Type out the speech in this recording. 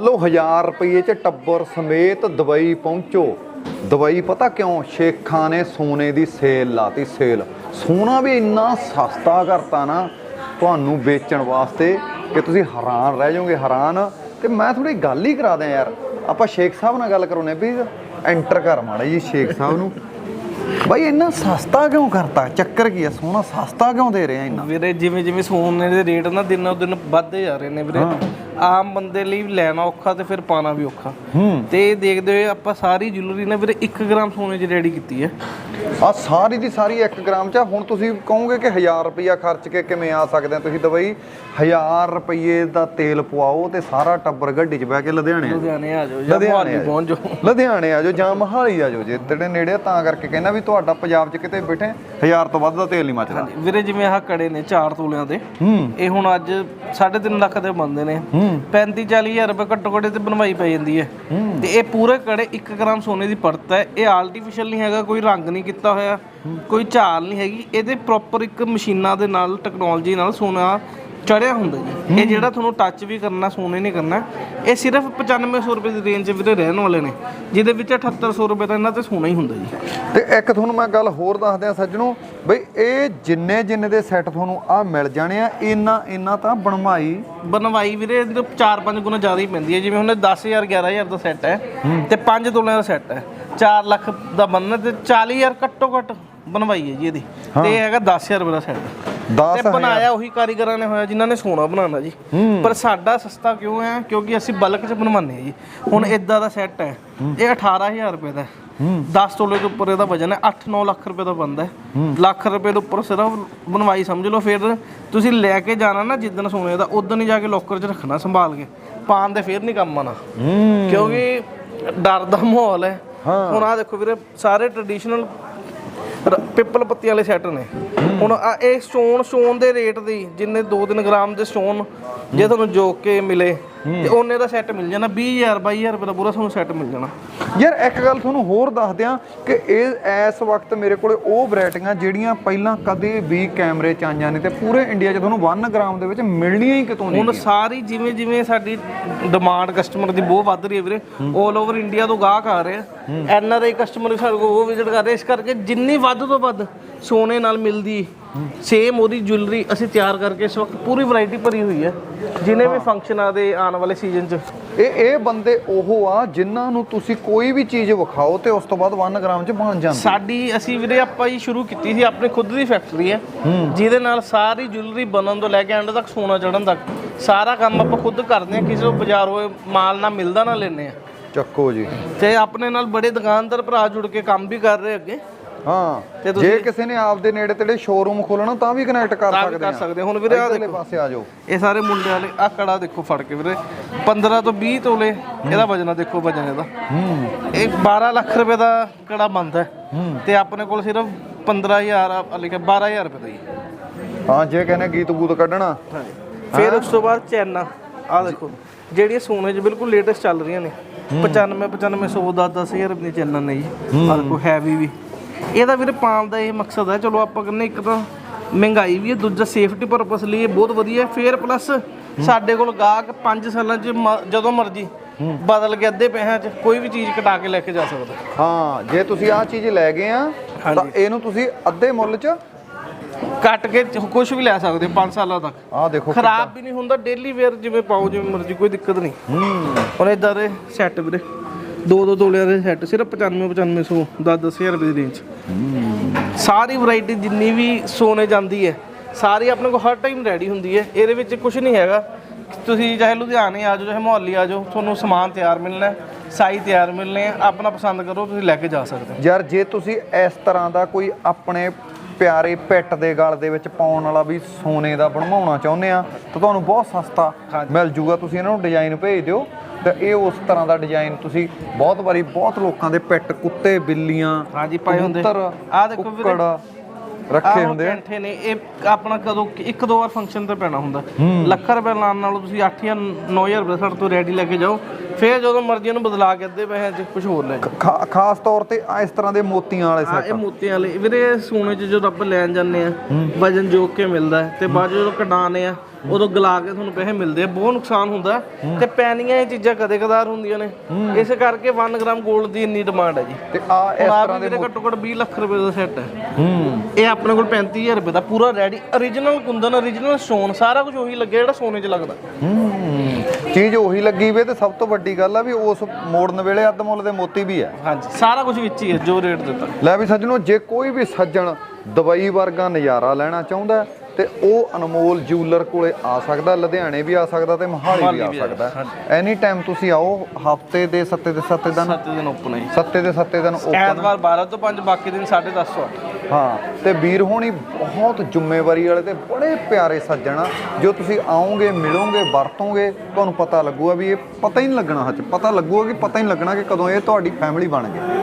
ਲੋ 1000 ਰੁਪਏ ਚ ਟੱਬਰ ਸਮੇਤ ਦੁਬਈ ਪਹੁੰਚੋ। ਦਵਾਈ ਪਤਾ ਕਿਉਂ? ਸ਼ੇਖਾਂ ਨੇ ਸੋਨੇ ਦੀ ਸੇਲ ਲਾਤੀ ਸੇਲ। ਸੋਨਾ ਵੀ ਇੰਨਾ ਸਸਤਾ ਕਰਤਾ ਨਾ, ਤੁਹਾਨੂੰ ਵੇਚਣ ਵਾਸਤੇ ਕਿ ਤੁਸੀਂ ਹੈਰਾਨ ਰਹਿ ਜਾਓਗੇ, ਹੈਰਾਨ। ਤੇ ਮੈਂ ਥੋੜੀ ਗੱਲ ਹੀ ਕਰਾ ਦਿਆਂ ਯਾਰ। ਆਪਾਂ ਸ਼ੇਖ ਸਾਹਿਬ ਨਾਲ ਗੱਲ ਕਰਾਉਨੇ ਵੀ ਐਂਟਰ ਕਰ ਮਾੜਾ ਜੀ ਸ਼ੇਖ ਸਾਹਿਬ ਨੂੰ। ਬਾਈ ਇੰਨਾ ਸਸਤਾ ਕਿਉਂ ਕਰਤਾ? ਚੱਕਰ ਕੀ ਆ ਸੋਨਾ ਸਸਤਾ ਕਿਉਂ ਦੇ ਰਹੇ ਇੰਨਾ? ਵੀਰੇ ਜਿਵੇਂ ਜਿਵੇਂ ਸੋਨੇ ਦੇ ਰੇਟ ਨਾ ਦਿਨੋਂ ਦਿਨ ਵੱਧਦੇ ਜਾ ਰਹੇ ਨੇ ਵੀਰੇ। ਆਮ ਬੰਦੇ ਲਈ ਲੈਣਾ ਔਖਾ ਤੇ ਫਿਰ ਪਾਣਾ ਵੀ ਔਖਾ। ਤੇ ਇਹ ਦੇਖਦੇ ਹੋਏ ਆਪਾਂ ਸਾਰੀ ਜੁਐਲਰੀ ਨੇ ਵੀਰੇ 1 ਗ੍ਰਾਮ ਸੋਨੇ 'ਚ ਰੈਡੀ ਕੀਤੀ ਹੈ। ਆ ਸਾਰੀ ਦੀ ਸਾਰੀ 1 ਗ੍ਰਾਮ ਚ ਆ। ਹੁਣ ਤੁਸੀਂ ਕਹੋਗੇ ਕਿ 1000 ਰੁਪਇਆ ਖਰਚ ਕੇ ਕਿਵੇਂ ਆ ਸਕਦੇ ਆ? ਤੁਸੀਂ ਦੁਬਈ 1000 ਰੁਪਏ ਦਾ ਤੇਲ ਪਵਾਓ ਤੇ ਸਾਰਾ ਟੱਬਰ ਗੱਡੀ 'ਚ ਬਹਿ ਕੇ ਲੁਧਿਆਣੇ ਆ ਜਾਓ। ਲੁਧਿਆਣੇ ਆ ਜਾਓ ਜਾਂ ਲੁਧਿਆਣੇ ਮੁਹਾਲੀ ਆ ਜਾਓ। ਪਹੁੰਚ ਜਾਓ। ਲੁਧਿਆਣੇ ਆ ਜਾਓ ਜਾਂ ਮਹਾਲੀ ਆ ਜਾਓ ਜੇ ਤੇਰੇ ਨੇੜੇ ਆ, ਤਾਂ ਕਰਕੇ ਕਹਿੰਦਾ ਵੀ ਤੁਹਾਡਾ ਪੰਜਾਬ 'ਚ ਕਿਤੇ ਬੈਠੇ 1000 ਤੋਂ ਵੱਧ ਦਾ ਤੇਲ ਨਹੀਂ ਮੱਚਦਾ। ਵੀਰੇ ਜਿਵੇਂ ਆਹ ਕੜੇ ਨੇ 4 ਤੋਲਿਆਂ ਦੇ ਹੂੰ। ਇਹ ਹੁਣ ਅੱਜ 3.5 ਲੱਖ ਦੇ ਬੰਦੇ ਨੇ। ਹੂੰ। 35 40 ਹਜ਼ਾਰ ਰੁਪਏ ਘੱਟੋ ਘੱਟ ਤੇ ਬਣਵਾਈ ਪੈ ਜਾਂਦੀ ਹੈ। ਤੇ ਇਹ ਪੂਰੇ ਕੜੇ 1 ਗ੍ਰਾਮ ਸੋਨੇ ਦੀ ਪਰਤ ਹੈ। ਇਹ ਆਰਟੀਫੀਸ਼ੀਅਲ ਨਹੀਂ ਹੈਗਾ ਕੋਈ ਰੰਗ ਨਹੀਂ ਕੀਤਾ ਹੋਇਆ। ਕੋਈ ਝਾਲ ਨਹੀਂ ਹੈਗੀ। ਇਹਦੇ ਪ੍ਰੋਪਰ ਇੱਕ ਮਸ਼ੀਨਾਂ ਦੇ ਨਾਲ ਟੈਕਨੋਲੋਜੀ ਨਾਲ ਸੋਨਾ ਚੜਿਆ ਹੁੰਦਾ ਜੀ। ਇਹ ਜਿਹੜਾ ਤੁਹਾਨੂੰ ਟੱਚ ਵੀ ਕਰਨਾ ਸੋਨੇ ਨਹੀਂ ਕਰਨਾ ਇਹ ਸਿਰਫ 9500 ਰੁਪਏ ਦੀ ਰੇਂਜ ਵੀਰੇ ਰਹਿਣ ਵਾਲੇ ਨੇ। ਜਿਹਦੇ ਵਿੱਚ 7800 ਰੁਪਏ ਦਾ ਇਹਨਾਂ ਤੇ ਸੋਨਾ ਹੀ ਹੁੰਦਾ ਜੀ। ਤੇ ਇੱਕ ਤੁਹਾਨੂੰ ਮੈਂ ਗੱਲ ਹੋਰ ਦੱਸ ਦਿਆਂ ਸੱਜਣੋ ਬਈ ਇਹ ਜਿੰਨੇ ਜਿੰਨੇ ਦੇ ਸੈੱਟ ਤੁਹਾਨੂੰ ਆ ਮਿਲ ਜਾਣੇ ਆ ਇੰਨਾ ਇੰਨਾ ਤਾਂ ਬਣਵਾਈ। ਬਣਵਾਈ ਵੀਰੇ ਇਹਦੇ 4-5 ਗੁਣਾ ਜ਼ਿਆਦਾ ਹੀ ਪੈਂਦੀ ਹੈ। ਜਿਵੇਂ ਹੁਣ 10000 11000 ਦਾ ਸੈੱਟ ਹੈ ਤੇ 5 ਤੋਲਿਆਂ ਦਾ ਸੈੱਟ ਹੈ। 4 ਲੱਖ ਦਾ ਬਣਨਾ ਤੇ 40000 ਘੱਟੋ ਘੱਟ ਬਣਵਾਈ ਹੈ ਜੀ ਇਹਦੀ। ਤੇ ਇਹ ਹੈਗਾ 10000 ਰੁਪਏ ਦਾ ਸੈੱਟ 10 ਤੇ ਬਣਾਇਆ ਉਹੀ ਕਾਰੀਗਰਾਂ ਨੇ ਹੋਇਆ ਜਿਨ੍ਹਾਂ ਨੇ ਸੋਨਾ ਬਣਾਉਣਾ ਜੀ। ਪਰ ਸਾਡਾ ਸਸਤਾ ਕਿਉਂ ਹੈ? ਕਿਉਂਕਿ ਅਸੀਂ ਬਲਕ 'ਚ ਬਣਵਾਉਂਦੇ ਹਾਂ ਜੀ। ਹੁਣ ਇਦਾਂ ਦਾ ਸੈੱਟ ਹੈ। ਇਹ 18000 ਰੁਪਏ ਦਾ ਹੈ। 10 ਤੋਲੇ ਦੇ ਉੱਪਰ ਇਹਦਾ ਵਜਨ ਹੈ। 8-9 ਲੱਖ ਰੁਪਏ ਦਾ ਬੰਦਾ ਹੈ। ਲੱਖ ਰੁਪਏ ਦੇ ਉੱਪਰ ਸਿਰਫ ਬਣਵਾਈ ਸਮਝ ਲਓ। ਫਿਰ ਤੁਸੀਂ ਲੈ ਕੇ ਜਾਣਾ ਨਾ ਜਿੱਦਣ ਸੋਨੇ ਦਾ ਉਦੋਂ ਹੀ ਜਾ ਕੇ ਲੋਕਰ 'ਚ ਰੱਖਣਾ ਸੰਭਾਲ ਕੇ। ਪਾਣ ਦੇ ਫਿਰ ਨਹੀਂ ਕੰਮ ਆਣਾ ਕਿਉਂਕਿ ਡਰ ਦਾ ਮਾਹੌਲ ਹੈ। ਹੁਣ ਆ ਦੇਖੋ ਵੀਰੇ, ਸਾਰੇ ਟ੍ਰੈਡੀਸ਼ਨਲ ਪਿੱਪਲ ਪੱਤੀ ਵਾਲੇ ਸੈੱਟ ਨੇ। ਹੁਣ ਆ ਇਹ ਸਟੋਨ ਸਟੋਨ ਦੇ ਰੇਟ ਦੀ, ਜਿੰਨੇ 2-3 ਗ੍ਰਾਮ ਦੇ ਸਟੋਨ ਜੇ ਤੁਹਾਨੂੰ ਜੋਕ ਕੇ ਮਿਲੇ ਤੇ ਉਹਨੇ ਦਾ ਸੈੱਟ ਮਿਲ ਜਾਣਾ 20000 22000 ਰੁਪਏ ਦਾ ਪੂਰਾ ਤੁਹਾਨੂੰ ਸੈੱਟ ਮਿਲ ਜਾਣਾ। ਯਾਰ ਇੱਕ ਗੱਲ ਤੁਹਾਨੂੰ ਹੋਰ ਦੱਸ ਦਿਆਂ ਕਿ ਇਹ ਇਸ ਵਕਤ ਮੇਰੇ ਕੋਲੇ ਉਹ ਵੈਰਾਈਟੀਆਂ ਜਿਹੜੀਆਂ ਪਹਿਲਾਂ ਕਦੇ ਵੀ ਕੈਮਰੇ 'ਚ ਆਈਆਂ ਨਹੀਂ ਤੇ ਪੂਰੇ ਇੰਡੀਆ 'ਚ ਤੁਹਾਨੂੰ 1 ਗ੍ਰਾਮ ਦੇ ਵਿੱਚ ਮਿਲਣੀਆਂ ਹੀ ਕਿਤੋਂ ਨਹੀਂ ਹੁਣ ਸਾਰੀ ਜਿਵੇਂ ਜਿਵੇਂ ਸਾਡੀ ਡਿਮਾਂਡ ਕਸਟਮਰ ਦੀ ਬਹੁਤ ਵੱਧ ਰਹੀ ਹੈ ਵੀਰੇ 올 ਓਵਰ ਇੰਡੀਆ ਤੋਂ ਗਾਹਕ ਆ ਰਹੇ ਆ। ਐਨ ਆਰ ਆਈ ਕਸਟਮਰ ਸਾਡੇ ਕੋਲ ਉਹ ਵਿਜ਼ਿਟ ਕਰ ਰਹੇ ਇਸ ਕਰਕੇ ਜਿੰਨੀ ਵੱਧ ਤੋਂ ਵੱਧ ਸੋਨੇ ਨਾਲ ਮਿਲਦੀ ਸੇਮ ਉਹਦੀ ਜੁਐਲਰੀ ਅਸੀਂ ਤਿਆਰ ਕਰਕੇ ਇਸ ਵਕਤ ਪੂਰੀ ਵੈਰਾਈਟੀ ਭਰੀ ਹੋਈ ਹੈ। ਜਿਨੇ ਵੀ ਫੰਕਸ਼ਨਾਂ ਦੇ ਆਉਣ ਵਾਲੇ ਸੀਜ਼ਨ 'ਚ। ਇਹ ਇਹ ਬੰਦੇ ਉਹ ਆ ਜਿਨ੍ਹਾਂ ਨੂੰ ਤੁਸੀਂ ਕੋਈ ਵੀ ਚੀਜ਼ ਵਿਖਾਓ ਤੇ ਉਸ ਤੋਂ ਬਾਅਦ 1 ਗ੍ਰਾਮ 'ਚ ਬਣ ਜਾਂਦੀ। ਸਾਡੀ ਅਸੀਂ ਵੀਰੇ ਆਪਾਂ ਹੀ ਸ਼ੁਰੂ ਕੀਤੀ ਸੀ ਆਪਣੀ ਖੁਦ ਦੀ ਫੈਕਟਰੀ ਹੈ। ਜਿਹਦੇ ਨਾਲ ਸਾਰੀ ਜੁਐਲਰੀ ਬਣਨ ਤੋਂ ਲੈ ਕੇ ਐਂਡ ਤੱਕ ਸੋਨਾ ਚੜਨ ਤੱਕ ਸਾਰਾ ਕੰਮ ਆਪਾਂ ਖੁਦ ਕਰਦੇ ਹਾਂ ਕਿਸੇ ਬਾਜ਼ਾਰੋਂ ਮਾਲ ਨਾ ਮਿਲਦਾ ਨਾ ਲੈਨੇ ਆ ਚੱਕੋ ਜੀ। ਤੇ ਆਪਣੇ ਨਾਲ ਬੜੇ ਦੁਕਾਨਦਾਰ ਭਰਾ ਜੁੜ ਕੇ ਕੰਮ ਵੀ ਕਰ ਰਹੇ ਅੱਗੇ। ਹਾਂ। ਤੇ ਜੇ ਕਿਸੇ ਨੇ ਆਪਦੇ ਨੇੜੇ ਤੇੜੇ ਸ਼ੋਰੂਮ ਖੋਲਣਾ ਤਾਂ ਵੀ ਕਨੈਕਟ ਕਰ ਸਕਦੇ ਕਰ ਸਕਦੇ ਹੁਣ ਵੀਰੇ ਆ ਦੇਖੋ। ਪਾਸੇ ਆ ਜਾਓ। ਇਹ ਸਾਰੇ ਮੁੰਡੇ ਵਾਲੇ ਆ ਕੜਾ ਦੇਖੋ ਫੜ ਕੇ ਵੀਰੇ। 15 ਤੋਂ 20 ਤੋਲੇ ਇਹਦਾ ਵਜਨ ਆ ਦੇਖੋ ਵਜਨ ਇਹਦਾ। ਹੂੰ। ਇਹ 12 ਲੱਖ ਰੁਪਏ ਦਾ ਕੜਾ ਬਣਦਾ ਹੈ। ਤੇ ਆਪਣੇ ਕੋਲ ਸਿਰਫ 15000 ਆ ਲਿਖਿਆ 12000 ਰੁਪਏ ਦਾ ਹੀ। ਹਾਂ ਜੇ ਕਹਿੰਦੇ ਗੀਤ ਗੂਤ ਕੱਢਣਾ। ਫਿਰ ਉਸ ਤੋਂ ਬਾਅਦ ਚੈਨਾ ਆ। ਦੇਖੋ ਜਿਹੜੀਆਂ ਸੋਨੇ 'ਚ ਬਿਲਕੁਲ ਲੇਟੈਸਟ ਚੱਲ ਰਹੀਆਂ ਨੇ। 95 95 100 10 10000 ਰੁਪਏ ਦੀਆਂ ਚੈਨਾਂ ਨੇ ਜੀ। ਆ ਦੇਖੋ ਹੈਵੀ ਵੀ। ਇਹਦਾ ਵੀਰੇ ਪਾਉਣ ਦਾ ਇਹ ਮਕਸਦ ਹੈ। ਚਲੋ ਆਪਾਂ ਕਹਿੰਦੇ ਇੱਕ ਤਾਂ ਮਹਿੰਗਾਈ ਵੀ ਹੈ ਦੂਜਾ ਸੇਫਟੀ ਪਰਪਸ ਲਈ ਇਹ ਬਹੁਤ ਵਧੀਆ ਹੈ। ਫੇਰ ਪਲੱਸ ਸਾਡੇ ਕੋਲ ਗਾਹਕ 5 ਸਾਲਾਂ 'ਚ ਮ- ਜਦੋਂ ਮਰਜ਼ੀ ਬਦਲ ਕੇ ਅੱਧੇ ਪੈਸਿਆਂ 'ਚ ਕੋਈ ਵੀ ਚੀਜ਼ ਕਟਾ ਕੇ ਲੈ ਕੇ ਜਾ ਸਕਦਾ। ਹਾਂ ਜੇ ਤੁਸੀਂ ਆਹ ਚੀਜ਼ ਲੈ ਗਏ ਆ ਤਾਂ ਇਹਨੂੰ ਤੁਸੀਂ ਅੱਧੇ ਮੁੱਲ 'ਚ ਕੱਟ ਕੇ ਕੁਝ ਵੀ ਲੈ ਸਕਦੇ 5 ਸਾਲਾਂ ਤੱਕ। ਆਹ ਦੇਖੋ ਖਰਾਬ ਵੀ ਨਹੀਂ ਹੁੰਦਾ ਡੇਲੀ ਵੇਅਰ ਜਿਵੇਂ ਪਾਓ ਜਿਵੇਂ ਮਰਜ਼ੀ ਕੋਈ ਦਿੱਕਤ ਨਹੀਂ। ਹੂੰ। ਹੁਣ ਇਦਾਂ ਦੇ ਸੈੱਟ ਵੀਰੇ। ਦੋ ਦੋ ਤੋਲਿਆਂ ਦੇ ਸੈੱਟ, ਸਿਰਫ 95 9500 10 10000 ਰੁਪਏ ਦੀ ਰੇਂਜ ਸਾਰੀ ਵੈਰਾਈਟੀ ਜਿੰਨੀ ਵੀ ਸੋਨੇ ਜਾਂਦੀ ਹੈ, ਸਾਰੀ ਆਪਣੇ ਕੋਲ ਹਰ ਟਾਈਮ ਰੈਡੀ ਹੁੰਦੀ ਹੈ। ਇਹਦੇ ਵਿੱਚ ਕੁਝ ਨਹੀਂ ਹੈਗਾ। ਤੁਸੀਂ ਚਾਹੇ ਲੁਧਿਆਣੇ ਆ ਜਾਓ, ਚਾਹੇ ਮੁਹੱਲੀ ਆ ਜਾਓ, ਤੁਹਾਨੂੰ ਸਮਾਨ ਤਿਆਰ ਮਿਲਣਾ ਸਾਈਜ਼ ਤਿਆਰ ਮਿਲਨੇ ਆ ਆਪਣਾ ਪਸੰਦ ਕਰੋ, ਤੁਸੀਂ ਲੈ ਕੇ ਜਾ ਸਕਦੇ ਯਾਰ, ਜੇ ਤੁਸੀਂ ਇਸ ਤਰ੍ਹਾਂ ਦਾ ਕੋਈ ਆਪਣੇ ਪਿਆਰੇ ਪੈਟ ਦੇ ਗਲ ਦੇ ਵਿੱਚ ਪਾਉਣ ਵਾਲਾ ਵੀ ਸੋਨੇ ਦਾ ਬਣਵਾਉਣਾ ਚਾਹੁੰਦੇ ਆ ਤਾਂ ਤੁਹਾਨੂੰ ਬਹੁਤ ਸਸਤਾ ਮਿਲ ਜੂਗਾ। ਤੁਸੀਂ ਇਹਨਾਂ ਨੂੰ ਡਿਜ਼ਾਈਨ ਭੇਜ ਦਿਓ ਤੇ ਇਹ ਉਸ ਤਰ੍ਹਾਂ ਦਾ ਡਿਜ਼ਾਈਨ ਤੁਸੀਂ ਬਹੁਤ ਵਾਰੀ ਬਹੁਤ ਲੋਕਾਂ ਦੇ ਪੈਟ ਕੁੱਤੇ ਬਿੱਲੀਆਂ ਹਾਂਜੀ ਪਾਏ ਹੁੰਦੇ। ਆਹ ਦੇਖੋ ਵੀਰੇ। ਰੱਖੇ ਹੁੰਦੇ ਆ। ਕੈਂਠੇ ਨੇ। ਇਹ ਆਪਣਾ ਕਦੋਂ ਇੱਕ ਦੋ ਵਾਰ ਫੰਕਸ਼ਨ ਤੇ ਪੈਣਾ ਹੁੰਦਾ। ਲੱਖ ਰੁਪਏ ਲਾਉਣ ਨਾਲੋਂ ਤੁਸੀਂ 8 ਜਾਂ 9000 ਰੁਪਏ ਸਾਡੇ ਤੋਂ ਰੈਡੀ ਲੈ ਕੇ ਜਾਓ। ਫਿਰ ਜਦੋਂ ਮਰਜ਼ੀ ਇਹਨੂੰ ਬਦਲਾ ਕੇ ਅੱਧੇ ਪੈਸੇ ਚ ਕੁਝ ਹੋਰ ਲੈ ਖਾ- ਖਾਸ ਤੌਰ ਤੇ ਆ ਇਸ ਤਰ੍ਹਾਂ ਦੇ ਮੋਤੀਆਂ ਵਾਲੇ ਆ ਸੈੱਟ ਇਹ ਮੋਤੀਆਂ ਵਾਲੇ। ਵੀਰੇ ਸੋਨੇ ਚ ਜਦੋਂ ਆਪਾਂ ਲੈਣ ਜਾਂਦੇ ਆ ਵਜਨ ਜੋਕ ਕੇ ਮਿਲਦਾ ਹੈ ਤੇ ਬਾਅਦ 'ਚ ਜਦੋਂ ਕਢਾਣੇ ਆ ਉਦੋਂ ਗਲਾ ਕੇ ਤੁਹਾਨੂੰ ਪੈਸੇ ਮਿਲਦੇ ਆ ਬਹੁਤ ਨੁਕਸਾਨ ਹੁੰਦਾ ਹੈ। ਤੇ ਪੈਣੀਆਂ ਇਹ ਚੀਜ਼ਾਂ ਕਦੇ ਕਦਾਰ ਹੁੰਦੀਆਂ ਨੇ। ਇਸ ਕਰਕੇ 1 ਗ੍ਰਾਮ 골ਡ ਦੀ ਇੰਨੀ ਡਿਮਾਂਡ ਹੈ ਜੀ। ਤੇ ਆ ਇਸ ਤਰ੍ਹਾਂ ਦੇ ਵੀਰੇ ਘੱਟੋ ਘੱਟ 20 ਲੱਖ ਰੁਪਏ ਦਾ ਸੈੱਟ ਹੈ। ਹੂੰ। ਇਹ ਆਪਣੇ ਕੋਲ 35000 ਰੁਪਏ ਦਾ ਪੂਰਾ ready origignal kundan origignal stone ਸਾਰਾ ਕੁਝ ਉਹੀ ਲੱਗਿਆ ਜਿਹੜਾ ਸੋਨੇ 'ਚ ਲੱਗਦਾ। ਹੂੰ। ਚੀਜ਼ ਉਹੀ ਲੱਗੀ ਵੇ ਤੇ ਸਭ ਤੋਂ ਵੱਡੀ ਗੱਲ ਆ ਵੀ ਉਸ ਮੋੜਨ ਵੇਲੇ ਅੱਧ ਮੁੱਲ ਦੇ ਮੋਤੀ ਵੀ ਹੈ। ਹਾਂਜੀ ਸਾਰਾ ਕੁਝ ਵਿੱਚ ਹੀ ਹੈ ਜੋ ਰੇਟ ਦਿੱਤਾ। ਲੈ ਵੀ ਸੱਜਣੋ ਜੇ ਕੋਈ ਵੀ ਸੱਜਣ ਦਵਾਈ ਵਰਗਾ ਨਜ਼ਾਰਾ ਲੈਣਾ ਚਾਹੁੰਦਾ ਤੇ ਉਹ ਅਨਮੋਲ ਜੂਲਰ ਕੋਲੇ ਆ ਸਕਦਾ ਲੁਧਿਆਣੇ ਵੀ ਆ ਸਕਦਾ ਤੇ ਮੋਹਾਲੀ ਵੀ ਆ ਆ ਸਕਦਾ। ਐਨੀ ਟਾਈਮ ਤੁਸੀਂ ਆਓ ਹਫ਼ਤੇ ਦੇ ਸੱਤੇ ਦੇ ਸੱਤੇ ਦਿਨ। 7 ਦਿਨ ਓਪਨ ਹੈ ਜੀ। ਸੱਤੇ ਦੇ ਸੱਤੇ ਦਿਨ ਓਪਨ ਐਤਵਾਰ 12 ਤੋਂ 5 ਬਾਕੀ ਦਿਨ 10:30 ਤੋਂ 8 ਹਾਂ, ਤੇ ਵੀਰ ਹੋਣੀ ਬਹੁਤ ਜ਼ਿੰਮੇਵਾਰੀ ਵਾਲੇ ਤੇ ਬੜੇ ਪਿਆਰੇ ਸੱਜਣ ਆ। ਜੋ ਤੁਸੀਂ ਆਓਗੇ, ਮਿਲੋਗੇ, ਵਰਤੋਗੇ, ਤੁਹਾਨੂੰ ਪਤਾ ਲੱਗੂਗਾ ਵੀ ਇਹ ਪਤਾ ਹੀ ਨਹੀਂ ਲੱਗਣਾ ਹੱਥ ਪਤਾ ਲੱਗੂਗਾ ਕਿ ਪਤਾ ਹੀ ਨਹੀਂ ਲੱਗਣਾ ਕਿ ਕਦੋਂ ਇਹ ਤੁਹਾਡੀ ਫੈਮਿਲੀ ਬਣ ਗਈ